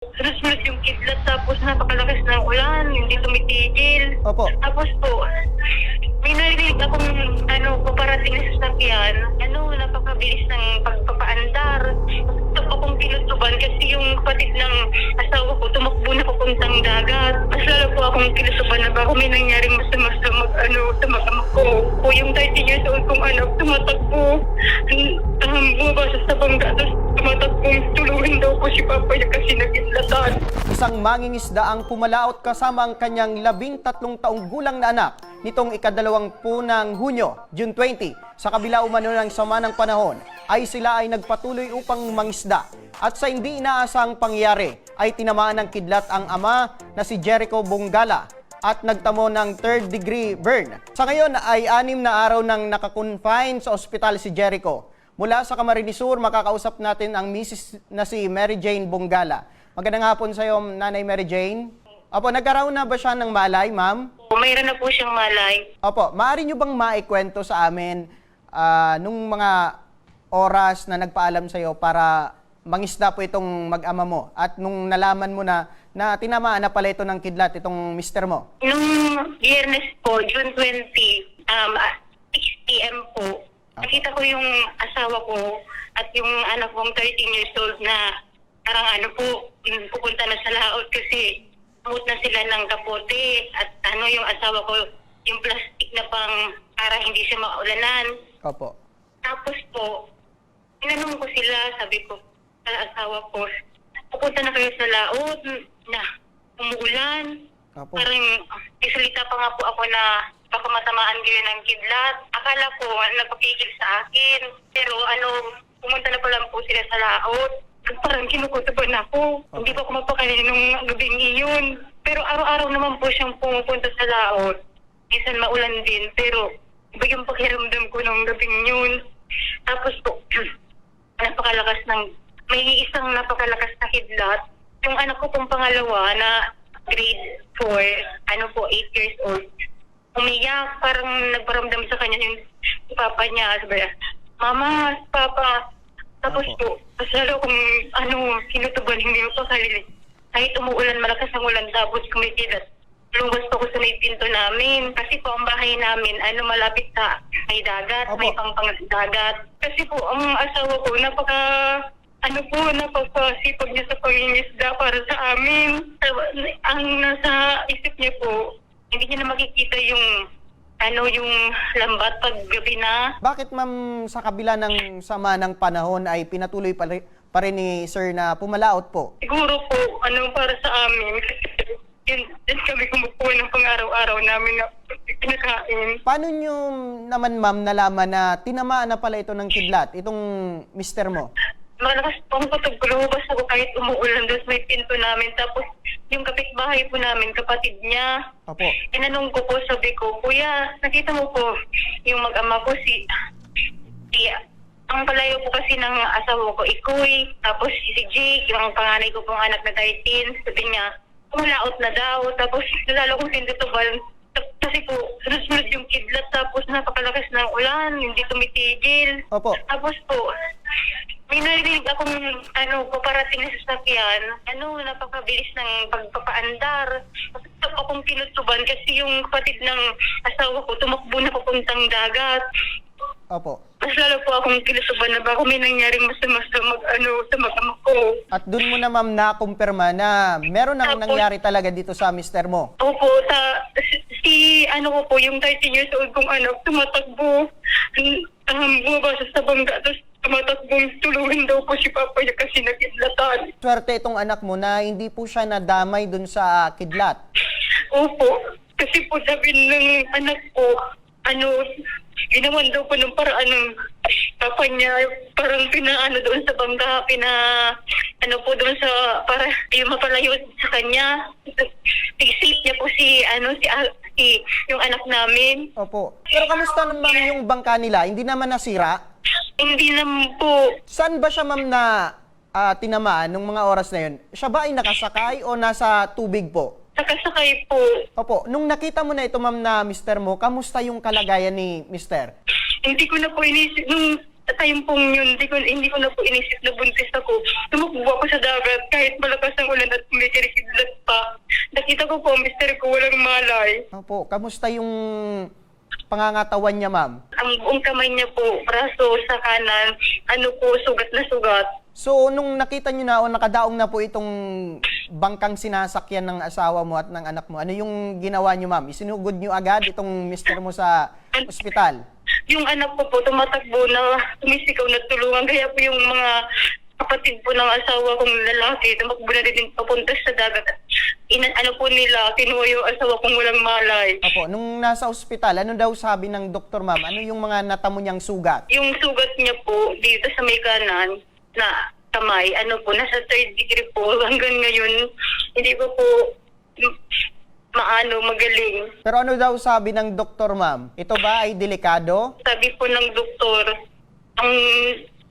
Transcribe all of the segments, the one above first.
Sunod-sunod yung kidlat tapos napakalakas ng ulan, hindi tumitigil. Opo. Tapos po, may narinig akong ano, paparating na sasakyan. Ano, napakabilis ng pagpapaandar. Tapos akong tinutuban kasi yung kapatid ng asawa ko tumakbo na papuntang dagat. Mas lalo po akong tinutuban na baka may nangyaring masama sa mag, ano, sa mag-ama ko. Po yung 13 years old kong anak, tumatakbo. Um, bumaba sa bangga, tapos tumatakbong tulungan daw po si Papa niya kasi nagkitlatan. Isang mangingisda ang pumalaot kasama ang kanyang labing tatlong taong gulang na anak nitong ikadalawang po ng Hunyo, June 20. Sa kabila umano ng sama ng panahon, ay sila ay nagpatuloy upang mangisda. At sa hindi inaasang pangyayari, ay tinamaan ng kidlat ang ama na si Jericho Bongala at nagtamo ng third degree burn. Sa ngayon ay anim na araw nang nakakonfine sa ospital si Jericho. Mula sa Camarines Sur, makakausap natin ang misis na si Mary Jane Bongala. Magandang hapon sa iyo, Nanay Mary Jane. Opo, nagkaroon na ba siya ng malay, ma'am? Mayroon na po siyang malay. Opo, maaari nyo bang maikwento sa amin ah, nung mga oras na nagpaalam sa iyo para mangisda po itong mag-ama mo at nung nalaman mo na na tinamaan na pala ito ng kidlat itong mister mo? Nung biyernes po, June 20, um, ah, 6 p.m. po, nakita ko yung asawa ko at yung anak kong 13 years old na parang ano po, pupunta na sa laot kasi umut na sila ng kapote at ano yung asawa ko, yung plastic na pang para hindi siya maulanan. Opo. Tapos po, tinanong ko sila, sabi ko sa asawa ko, pupunta na kayo sa laot na umuulan. Opo. Parang isalita pa nga po ako na baka matamaan kayo ng kidlat. Akala ko nagpapigil sa akin. Pero ano, pumunta na pa lang po sila sa laot. Parang kinukutuban ako. Hindi pa ako mapakali nung gabing iyon. Pero araw-araw naman po siyang pumupunta sa laot. Minsan maulan din. Pero iba yung pakiramdam ko nung gabing yun. Tapos po, napakalakas ng, may isang napakalakas na kidlat. Yung anak ko pong pangalawa na grade 4, ano po, 8 years old, umiyak, parang nagparamdam sa kanya yung papa niya. Sabi niya, Mama, Papa. Tapos po, mas lalo kung ano, kinutuban, hindi pa kalili. Kahit umuulan, malakas ang ulan, tapos kumikilat. Lumabas pa ko sa may pinto namin. Kasi po, ang bahay namin, ano, malapit sa may dagat, Opo. may pangpang dagat. Kasi po, ang asawa ko, napaka, ano po, napakasipag niya sa pangingisda para sa amin. Ang nasa isip niya po, hindi niya na makikita yung, ano, yung lambat pag gabi na. Bakit ma'am sa kabila ng sama ng panahon ay pinatuloy pa rin, pa rin ni sir na pumalaot po? Siguro po, ano, para sa amin, kasi yun, yun kami kumukuha ng pang-araw-araw namin na pinakain. Paano nyo naman ma'am nalaman na tinamaan na pala ito ng kidlat, itong mister mo? Malakas pong kutog ko, lumabas ako kahit umuulan doon sa may pinto namin. Tapos yung kapitbahay po namin, kapatid niya, Opo. tinanong ko po, sabi ko, Kuya, nakita mo po yung mag-ama ko si, si ang palayo po kasi ng asawa ko, Ikoy, tapos si Jake, yung panganay ko pong anak na 13, sabi niya, umalaot na daw, tapos lalo kong sindutubal, kasi po, sunod-sunod yung kidlat, tapos napakalakas ng ulan, hindi tumitigil. Opo. Tapos po, may narinig akong ano, paparating na sasakyan. Ano, napakabilis ng pagpapaandar. Tapos akong tinutuban kasi yung kapatid ng asawa ko tumakbo na papuntang dagat. Opo. Mas lalo po akong tinutuban na baka may nangyaring masama sa mag, ano, sa mag-ama ko. At doon mo na ma'am na-kumpirma na meron nang Tapos- nangyari talaga dito sa mister mo. Opo, ta, si, si, ano ko po, yung 13 years old kong anak, tumatakbo. Um, bumaba siya sa bangga, tapos tumatakbong tulungan daw po si Papa niya kasi nakidlatan. Swerte itong anak mo na hindi po siya nadamay doon sa kidlat. Opo, kasi po sabi ng anak ko, ano, ginawan daw po ng paraan ng papa niya, parang pinaano doon sa bangga, pina, ano po doon sa, para yung mapalayo sa kanya. I-safe niya po si, ano, si, Al- si, yung anak namin. Opo. Pero kamusta naman yung bangka nila? Hindi naman nasira? Hindi naman po, Saan ba siya ma'am na ah, tinamaan nung mga oras na yun? Siya ba ay nakasakay o nasa tubig po? nakasakay po. Opo, nung nakita mo na ito ma'am na mister mo, kamusta yung kalagayan ni mister? Hindi ko na po inisip, nung time pong yun, hindi ko, hindi ko na po inisip na buntis ako. Tumakbo ako sa dagat kahit malakas ang ulan at may kirikidlat pa. Nakita ko po, mister ko, walang malay. Opo, kamusta yung pangangatawan niya, ma'am? Ang buong kamay niya po, braso sa kanan, ano po, sugat na sugat. So, nung nakita niyo na o nakadaong na po itong bangkang sinasakyan ng asawa mo at ng anak mo, ano yung ginawa niyo, ma'am? Isinugod niyo agad itong mister mo sa ospital? Yung anak ko po, tumatakbo na tumisigaw na tulungan. Kaya po yung mga kapatid po ng asawa kong lalaki, tumakbo na din papunta sa dagat. Ina, ano po nila, kinuha yung asawa kong walang malay. Opo, nung nasa ospital, ano daw sabi ng doktor, ma'am? Ano yung mga natamo niyang sugat? Yung sugat niya po dito sa may kanan na kamay, ano po, nasa third degree po. Hanggang ngayon, hindi ko po maano, magaling. Pero ano daw sabi ng doktor, ma'am? Ito ba ay delikado? Sabi po ng doktor, ang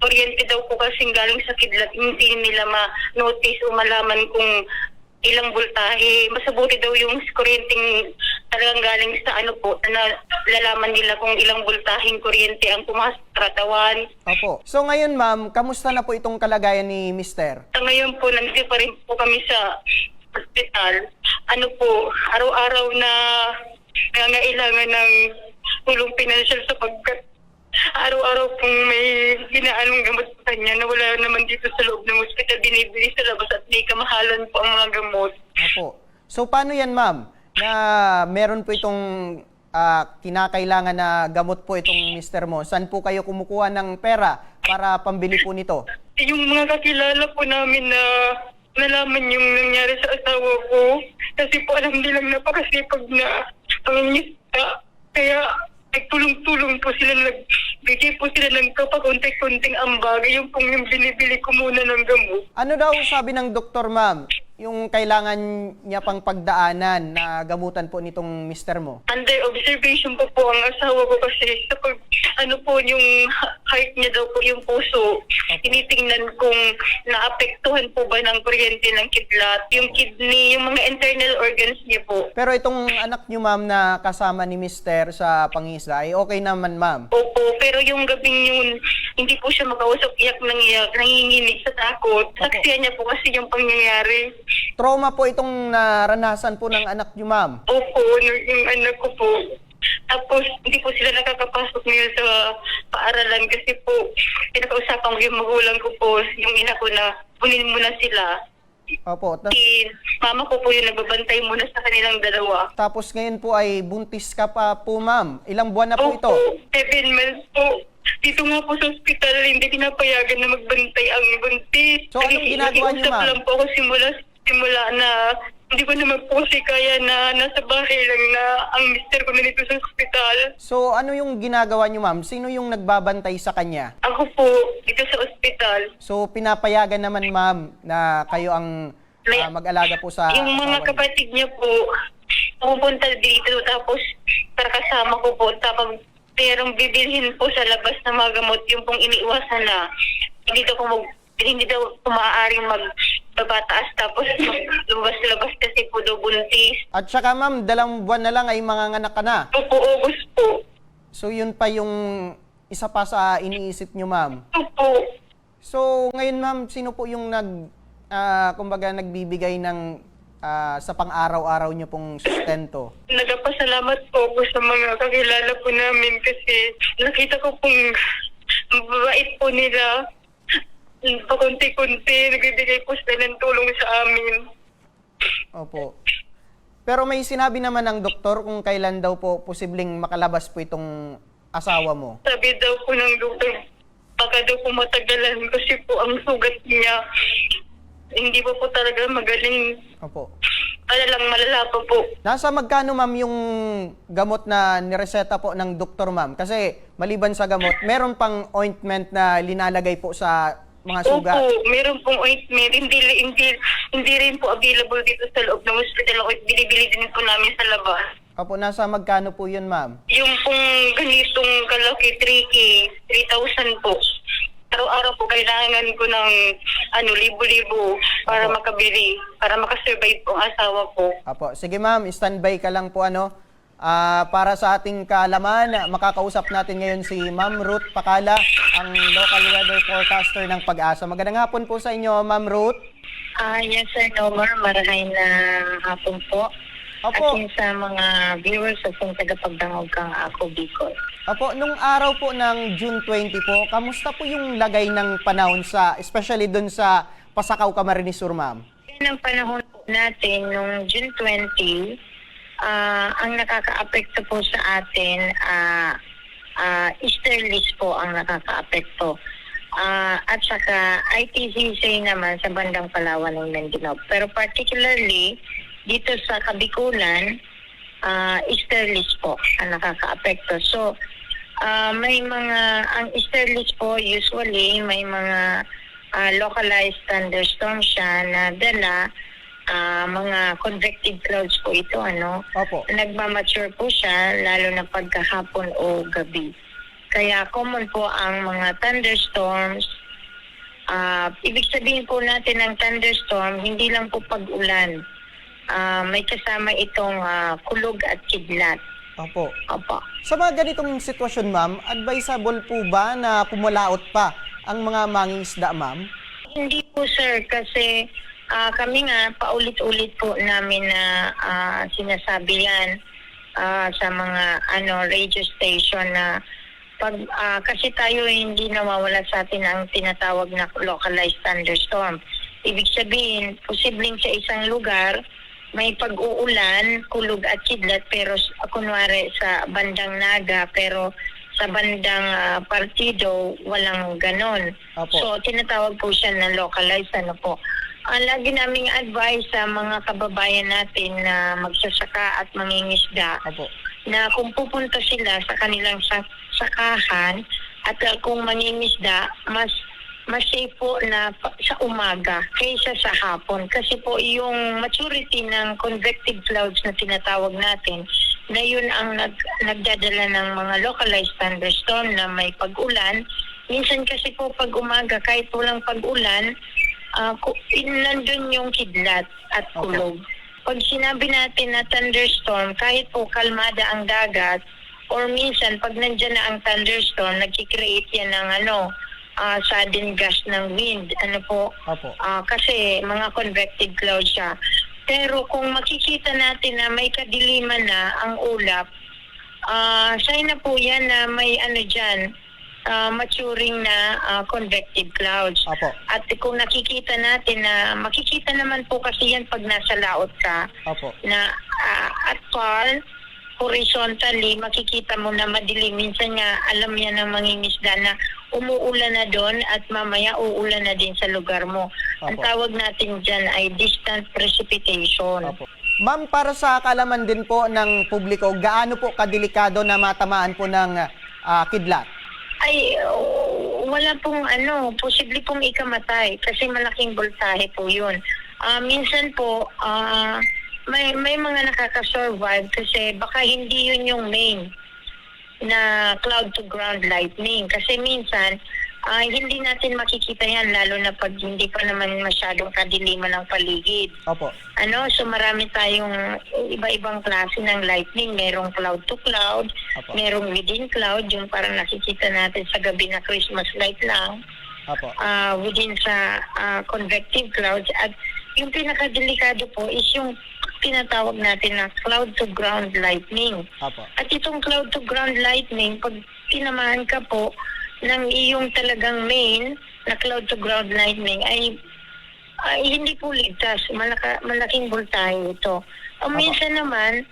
kuryente daw po kasing galing sa kidlat, hindi nila ma-notice o malaman kung ilang voltahe. Masabuti daw yung kuryenteng talagang galing sa ano po, na lalaman nila kung ilang voltaheng kuryente ang pumasok sa katawan. Opo. So ngayon, ma'am, kamusta na po itong kalagayan ni mister? Sa ngayon po, nandito pa rin po kami sa hospital. Ano po, araw-araw na nangangailangan ng tulong pinansyal sapagkat ginaanong gamot sa kanya na wala naman dito sa loob ng hospital binibili sa labas at may kamahalan po ang mga gamot. Opo. So paano yan, ma'am? Na meron po itong ah, kinakailangan na gamot po itong mister mo. Saan po kayo kumukuha ng pera para pambili po nito? Yung mga kakilala po namin na nalaman yung nangyari sa asawa ko kasi po alam nilang napakasipag na pangingista. Kaya nagtulong-tulong po sila, nagbigay po sila ng kapakunti-kunting ambag. Yung pong yung binibili ko muna ng gamot. Ano daw sabi ng doktor, ma'am? Yung kailangan niya pang pagdaanan na gamutan po nitong mister mo? Under observation po po ang asawa ko kasi sa pag, ano po yung heart niya daw po yung puso. Tinitingnan kung naapektuhan po ba ng kuryente ng kidlat, yung kidney, yung mga internal organs niya po. Pero itong anak niyo, ma'am, na kasama ni mister sa pangisda, ay okay naman, ma'am. Opo, pero yung gabing yun, hindi po siya makausap, iyak nang iyak, nanginginig sa takot. Saksiyan niya po kasi yung pangyayari. Trauma po itong naranasan po ng anak niyo, ma'am. Opo, yung, yung anak ko po. Tapos, hindi po sila nakakapasok ngayon sa paaralan kasi po, pinakausapan ko yung magulang ko po, yung ina ko na kunin muna sila. Opo. Tas- Si mama ko po yung nagbabantay muna sa kanilang dalawa. tapos ngayon po ay buntis ka pa po, ma'am. Ilang buwan na po ito? seven months po. Dito nga po sa ospital, hindi pinapayagan na magbantay ang buntis. So, anong Naging- ginagawa niyo, nag-iusap ma'am? lang po ako simula, simula na hindi ko naman po kasi kaya na nasa bahay lang na ang mister ko na dito sa ospital. So, ano yung ginagawa niyo, ma'am? Sino yung nagbabantay sa kanya? Ako po, dito sa ospital. So, pinapayagan naman, ma'am, na kayo ang May- ah, mag-alaga po sa yung mga niyo. kapatid niya po, pupunta dito tapos para kasama ko po. Tapos merong bibilhin po sa labas ng mga gamot yung pong iniiwasan na hindi daw po mag, hindi daw maaaring magbabataas tapos lumabas-labas kasi po daw buntis. At saka, ma'am, dalawang buwan na lang ay manganganak ka na. Opo, August po. So, yun pa yung isa pa sa iniisip niyo, ma'am. Opo. So, ngayon, ma'am, sino po yung nag, ah, kumbaga, nagbibigay ng ah, sa pang-araw-araw niyo pong sustento? Nagpasalamat po ako sa mga kakilala po namin kasi nakita ko pong mabait po nila. Pakunti-kunti, nagbibigay po sila ng tulong sa amin. Opo. Pero may sinabi naman ng doktor kung kailan daw po posibleng makalabas po itong asawa mo. Sabi daw po ng doktor, baka daw po matagalan kasi po ang sugat niya. Hindi po po talaga magaling. Opo. Malalang malala pa po. Nasa magkano ma'am yung gamot na nireseta po ng doktor ma'am? Kasi maliban sa gamot, meron pang ointment na linalagay po sa mga sugat. Opo, meron pong ointment. Hindi, hindi, hindi rin po available dito sa loob ng hospital. O binibili din po namin sa labas. Opo, nasa magkano po yun ma'am? Yung pong ganitong kalaki, 3K, 3,000 po. Araw-araw po kailangan ko ng ano, libo-libo para Opo. makabili, para makasurvive po ang asawa ko. Opo, sige ma'am, standby ka lang po ano. Ah, para sa ating kaalaman, makakausap natin ngayon si Ma'am Ruth Pakala, ang local weather forecaster ng Pag-asa. Magandang hapon po sa inyo, Ma'am Ruth. Ah, yes, Sir Nomar. Marahay na hapon po. Opo. At sa mga viewers sa kung tagapagdangog kang ako, Bicol. Opo, nung araw po ng June 20 po, kamusta po yung lagay ng panahon sa, especially dun sa Pasakaw, Camarines Sur, Ma'am? Ang panahon natin nung June 20, ah, ang nakaka-apekto po sa atin, ah, ah, easterlies po ang nakaka-apekto. Ah, at saka ITCC naman sa bandang Palawan ng Mindanao. Pero particularly, dito sa Kabikulan, ah, easterlies po ang nakaka-apekto. So, ah, may mga, ang easterlies po usually may mga ah, localized thunderstorm siya na dala ah, mga convective clouds po ito, ano. Opo. Nagmamature po siya lalo na pagkahapon o gabi. Kaya common po ang mga thunderstorms. Ah, ibig sabihin po natin ng thunderstorm, hindi lang po pag-ulan. Ah, may kasama itong ah, kulog at kidlat. Opo. Opo. Sa mga ganitong sitwasyon, Ma'am, advisable po ba na pumalaot pa ang mga mangingisda, Ma'am? Hindi po sir kasi ah, kami nga paulit-ulit po namin na ah, sinasabi yan ah, sa mga ano radio station na pag ah, kasi tayo hindi nawawala sa atin ang tinatawag na localized thunderstorm. Ibig sabihin, posibleng sa isang lugar may pag-uulan, kulog at kidlat pero kunwari sa bandang Naga pero sa bandang ah, partido walang ganon. So tinatawag po siya na localized ano po. Ang lagi naming advice sa mga kababayan natin na magsasaka at mangingisda Opo. na kung pupunta sila sa kanilang sa- sakahan at uh, kung mangingisda, mas mas safe po na pa- sa umaga kaysa sa hapon. Kasi po yung maturity ng convective clouds na tinatawag natin, na yun ang nag, nagdadala ng mga localized thunderstorm na may pag-ulan. Minsan kasi po pag umaga, kahit walang pag-ulan, uh, nandun yung kidlat at kulog pag sinabi natin na thunderstorm, kahit po kalmada ang dagat, or minsan pag nandyan na ang thunderstorm, nagkikreate yan ng ano, ah, sudden gust ng wind. Ano po, Opo. Ah, kasi mga convective cloud siya. Pero kung makikita natin na may kadiliman na ang ulap, ah sign na po yan na may ano dyan, ah, maturing na ah, convective clouds. Opo. At kung nakikita natin na, makikita naman po kasi yan pag nasa laot ka, Opo. na ah, at fall, horizontally, makikita mo na madilim. Minsan nga, alam yan ng mangingisda na umuulan na doon at mamaya uulan na din sa lugar mo. Ang Opo. tawag natin dyan ay distant precipitation. Opo. Ma'am, para sa kalaman din po ng publiko, gaano po kadelikado na matamaan po ng ah, kidlat? Ay, wala pong ano, posible pong ikamatay kasi malaking voltahe po yun. Ah, minsan po, ah, may, may mga nakaka-survive kasi baka hindi yun yung main na cloud-to-ground lightning. Kasi minsan, ah, hindi natin makikita yan lalo na pag hindi pa naman masyadong kadiliman ng paligid. Opo. Ano, so marami tayong iba-ibang klase ng lightning. Merong cloud to cloud, Apo. merong within cloud, yung parang nakikita natin sa gabi na Christmas light lang, Opo. ah, within sa ah, convective clouds. At yung pinakadelikado po is yung tinatawag natin na cloud to ground lightning. Opo. At itong cloud to ground lightning, pag tinamaan ka po ng iyong talagang main na cloud to ground lightning ay ay hindi po ligtas. Malaka, malaking voltahe ito. O minsan naman,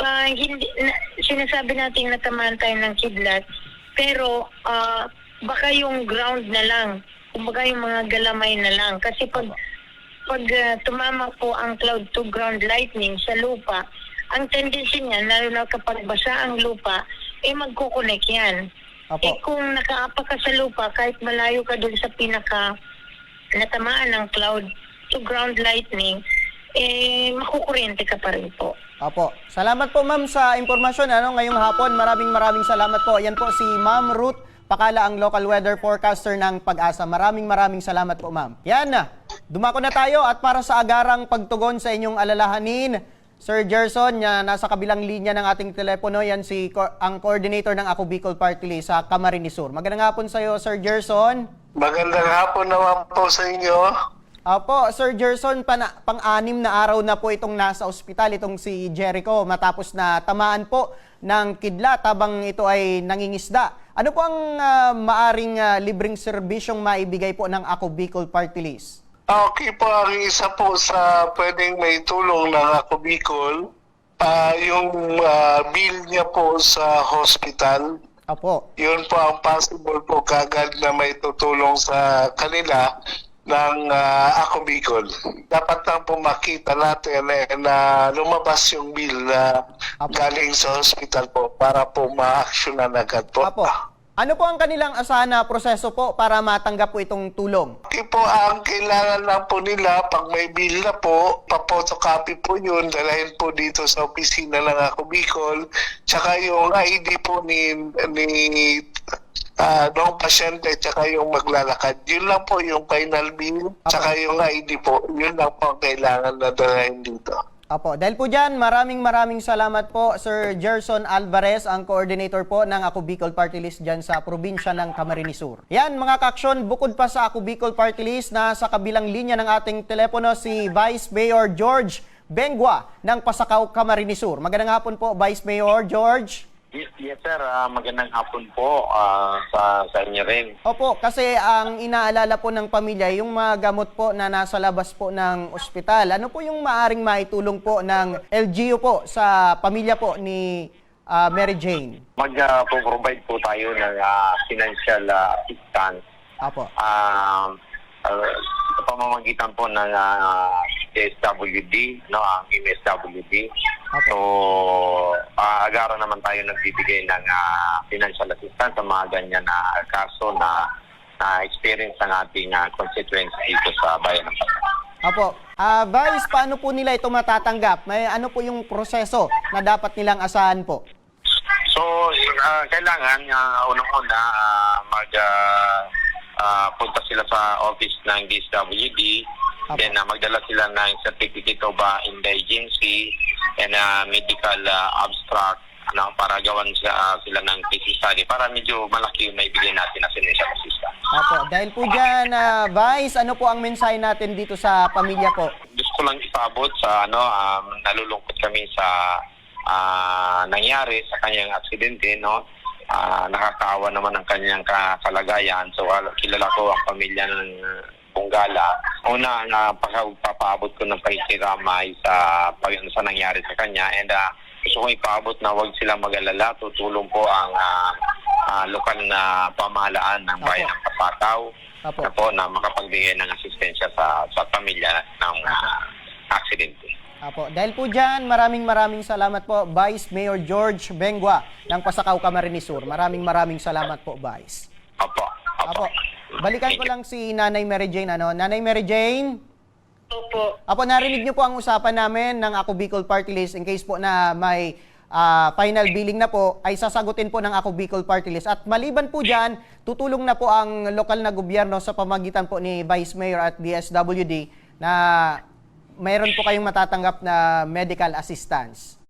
ah, hindi, na, sinasabi natin natamaan tayo ng kidlat, pero ah, baka yung ground na lang, kumbaga yung mga galamay na lang. Kasi pag pag ah, tumama po ang cloud to ground lightning sa lupa, ang tendency niya, lalo na kapag basa ang lupa, eh magkukonek yan. Opo. Eh kung nakaapa ka sa lupa, kahit malayo ka dun sa pinaka natamaan ng cloud to ground lightning, eh makukuryente ka pa rin po. Opo. Salamat po ma'am sa impormasyon ano ngayong hapon. Maraming maraming salamat po. Yan po si Ma'am Ruth Pakala ang local weather forecaster ng Pag-asa. Maraming maraming salamat po ma'am. Yan na. Dumako na tayo at para sa agarang pagtugon sa inyong alalahanin, Sir Gerson, na nasa kabilang linya ng ating telepono, yan si co- ang coordinator ng Ako Bicol Party List sa Camarines Sur. Magandang hapon sa iyo, Sir Gerson. Magandang hapon naman po sa inyo. Apo, Sir Gerson, pana- pang-anim na araw na po itong nasa ospital, itong si Jericho, matapos na tamaan po ng kidlat habang ito ay nangingisda. Ano po ang ah, maaring ah, libreng serbisyong maibigay po ng Ako Bicol Party List? Okay po, ang isa po sa pwedeng may tulong ng ako Bicol, ah, yung ah, bill niya po sa hospital. Apo. Yun po ang possible po kagad na may tutulong sa kanila ng ah, ako Bicol. Dapat lang po makita natin eh, na lumabas yung bill na Apo. galing sa hospital po para po ma-actionan agad po. Apo. Ano po ang kanilang asahan na proseso po para matanggap po itong tulong? Okay po, ang kailangan lang po nila, pag may bill na po, papotocopy po yun, dalahin po dito sa opisina ng ako Bicol, tsaka yung ID po ni, ni ah, ng pasyente, tsaka yung maglalakad. Yun lang po yung final bill, tsaka yung ID po, yun lang po ang kailangan na dalahin dito. Apo, dahil po dyan, maraming maraming salamat po Sir Gerson Alvarez, ang coordinator po ng Ako Bicol Party List dyan sa probinsya ng Camarines Sur. Yan mga kaksyon, bukod pa sa Ako Bicol Party List na sa kabilang linya ng ating telepono si Vice Mayor George Bengwa ng Pasakaw, Camarines Sur. Magandang hapon po Vice Mayor George. Yes, yes sir, Ah, magandang hapon po ah, sa, sa inyo rin. Opo, kasi ang inaalala po ng pamilya, yung mga gamot po na nasa labas po ng ospital. Ano po yung maaring maitulong po ng LGU po sa pamilya po ni ah, Mary Jane? Mag-provide po tayo ng ah, financial ah, assistance Apo. um, uh, sa pamamagitan po ng ah, SWD, no, ang MSWD. Apo. So, uh, agara naman tayo nagbibigay ng ah, financial assistance sa mga ganyan na kaso na na experience ng ating ah, constituents dito sa bayan ng Pasay. Apo. Ah, Vice, paano po nila ito matatanggap? May ano po yung proseso na dapat nilang asahan po? So, uh, kailangan uh, unang-una uh, mag uh, uh, punta sila sa office ng DSWD, Apo. then uh, magdala sila ng certificate of uh, indigency and uh, medical uh, abstract ano, para gawan sila, uh, sila ng case study para medyo malaki yung naibigay natin na financial assistance. Apo. Dahil po dyan, ah, Vice, ano po ang mensahe natin dito sa pamilya po? gusto ko lang ipaabot sa ano um, nalulungkot kami sa ah, nangyari sa kanyang aksidente no Ah, nakakaawa naman ang kanyang ka- kalagayan. So al- kilala ko ang pamilya ng Bunggala una ang uh, pagpapaabot ko ng pakikiramay sa pag sa nangyari sa kanya. And ah, gusto kong ipaabot na huwag silang mag-alala. Tutulong po ang ah, ah, lokal na pamahalaan ng bayan ng Pasakaw Apo. na po na makapagbigay ng asistensya sa sa pamilya ng uh, aksidente. Apo, dahil po dyan, maraming maraming salamat po, Vice Mayor George Bengwa ng Pasakaw, Camarines Sur. Maraming maraming salamat po, Vice. Opo. Apo, Opo. balikan ko lang si Nanay Mary Jane. Ano? Nanay Mary Jane, Opo. Apo, narinig niyo po ang usapan namin ng Ako Bicol Party List in case po na may ah, final billing na po, ay sasagutin po ng Ako Bicol Party List. At maliban po dyan, tutulong na po ang lokal na gobyerno sa pamagitan po ni Vice Mayor at DSWD na mayroon po kayong matatanggap na medical assistance.